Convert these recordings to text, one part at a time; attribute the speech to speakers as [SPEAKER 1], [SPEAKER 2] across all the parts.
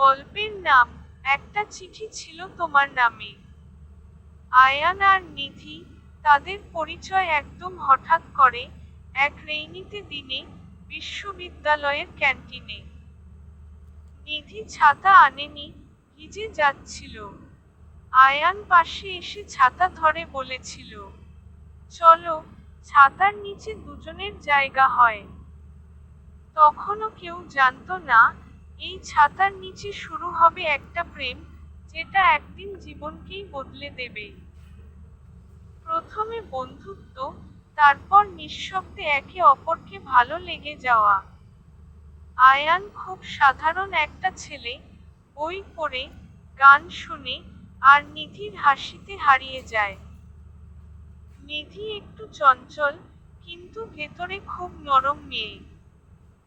[SPEAKER 1] গল্পের নাম, একটা চিঠি ছিল তোমার নামে। আয়ান আর নিধি তাদের পরিচয় একদম হঠাৎ করে এক রেইনিতে দিনে বিশ্ববিদ্যালয়ের ক্যান্টিনে। নিধি ছাতা আনেনি, ভিজে যাচ্ছিল। আয়ান পাশে এসে ছাতা ধরে বলেছিল, চলো, ছাতার নিচে দুজনের জায়গা হয়। তখনও কেউ জানতো না এই ছাতার নিচে শুরু হবে একটা প্রেম, যেটা একদিন জীবনকেই বদলে দেবে। প্রথমে বন্ধুত্ব, তারপর নিঃশব্দে একে অপরকে ভালো লেগে যাওয়া। আয়ান খুব সাধারণ একটা ছেলে, বই পড়ে, গান শুনে, আর নিধির হাসিতে হারিয়ে যায়। নিধি একটু চঞ্চল, কিন্তু ভেতরে খুব নরম মেয়ে।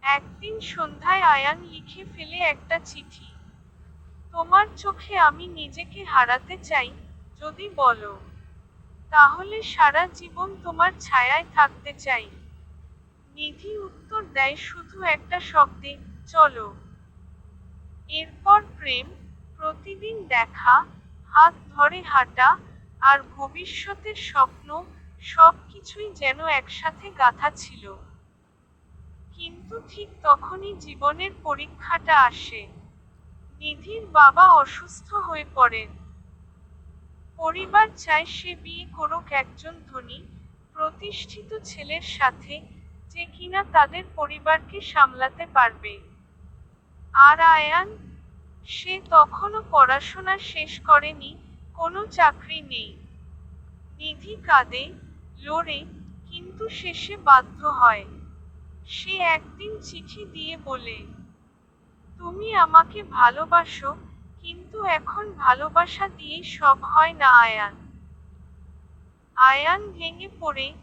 [SPEAKER 1] একদিন সন্ধ্যায় আয়ান লিখে ফেলে একটা চিঠি। তোমার চোখে আমি নিজেকে হারাতে চাই, যদি বলো, তাহলে সারা জীবন তোমার ছায়ায় থাকতে চাই। নিধি উত্তর দেয়, শুধু একটা শব্দে, চলো। এরপর প্রেম, প্রতিদিন দেখা, হাত ধরে হাঁটা আর ভবিষ্যতের স্বপ্ন সব কিছুই যেন একসাথে গাঁথা ছিল। ঠিক তখনই জীবনের পরীক্ষাটা আসে। নিধির বাবা অসুস্থ হয়ে পড়েন। পরিবার চায় সে বিয়ে করুক একজন ধনী, প্রতিষ্ঠিত ছেলের সাথে যে কিনা তাদের পরিবারকে সামলাতে পারবে। আর আয়ান, সে তখনও পড়াশোনা শেষ করেনি, কোনো চাকরি নেই। নিধি কাঁদে, লড়ে, কিন্তু শেষে বাধ্য হয়। সে একদিন চিঠি দিয়ে বলে, তুমি আমাকে ভালোবাসো, কিন্তু এখন ভালোবাসা দিয়ে সব হয় না, আয়ান। আয়ান ভেঙে পড়ে,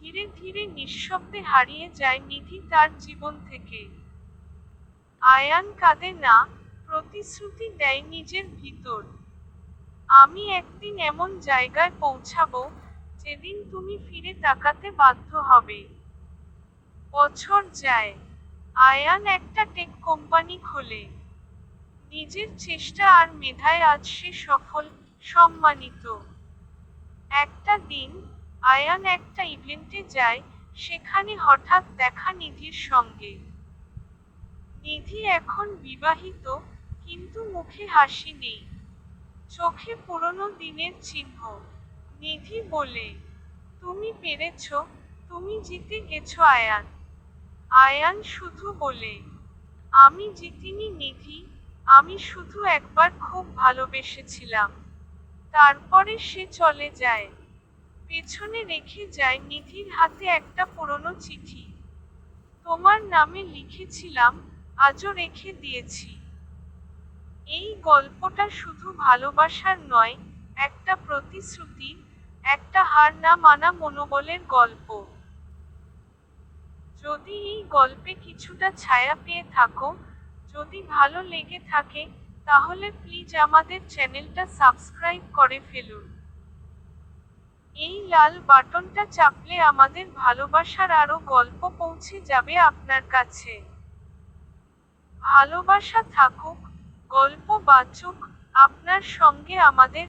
[SPEAKER 1] ধীরে ধীরে নিঃশব্দে হারিয়ে যায় নিধি তার জীবন থেকে। আয়ান কাঁদে না, প্রতিশ্রুতি দেয় নিজের ভিতর। আমি একদিন এমন জায়গায় পৌঁছাবো, যেদিন তুমি ফিরে তাকাতে বাধ্য হবে। বছর যায়। আয়ান একটা টেক কোম্পানি খোলে। নিজের চেষ্টা আর মেধায় আজ সে সফল, সম্মানিত। একটা দিন আয়ান একটা ইভেন্টে যায়, সেখানে হঠাৎ দেখা নিধির সঙ্গে। নিধি এখন বিবাহিত, কিন্তু মুখে হাসি নেই। চোখে পুরনো দিনের চিহ্ন। নিধি বলে, তুমি পেরেছ, তুমি জিতে গেছো আয়ান। আয়ান শুধু বলে, আমি জিতিনি নিধি, আমি শুধু একবার খুব ভালোবেসেছিলাম। তারপরে সে চলে যায়। পেছনে রেখে যায় নিধির হাতে একটা পুরনো চিঠি। তোমার নামে লিখেছিলাম, আজও রেখে দিয়েছি। এই গল্পটা শুধু ভালোবাসার নয়, একটা প্রতিশ্রুতি, একটা হার না মানা মনোবলের গল্প। যদি এই গল্পে কিছুটা ছায়া পেয়ে থাকো, যদি ভালো লেগে থাকে, তাহলে প্লিজ আমাদের চ্যানেলটা সাবস্ক্রাইব করে ফেলুন। এই লাল বাটনটা চাপলে আমাদের ভালোবাসার আরও গল্প পৌঁছে যাবে আপনার কাছে। ভালোবাসা থাকুক, গল্প বাঁচুক, আপনার সঙ্গে আমাদের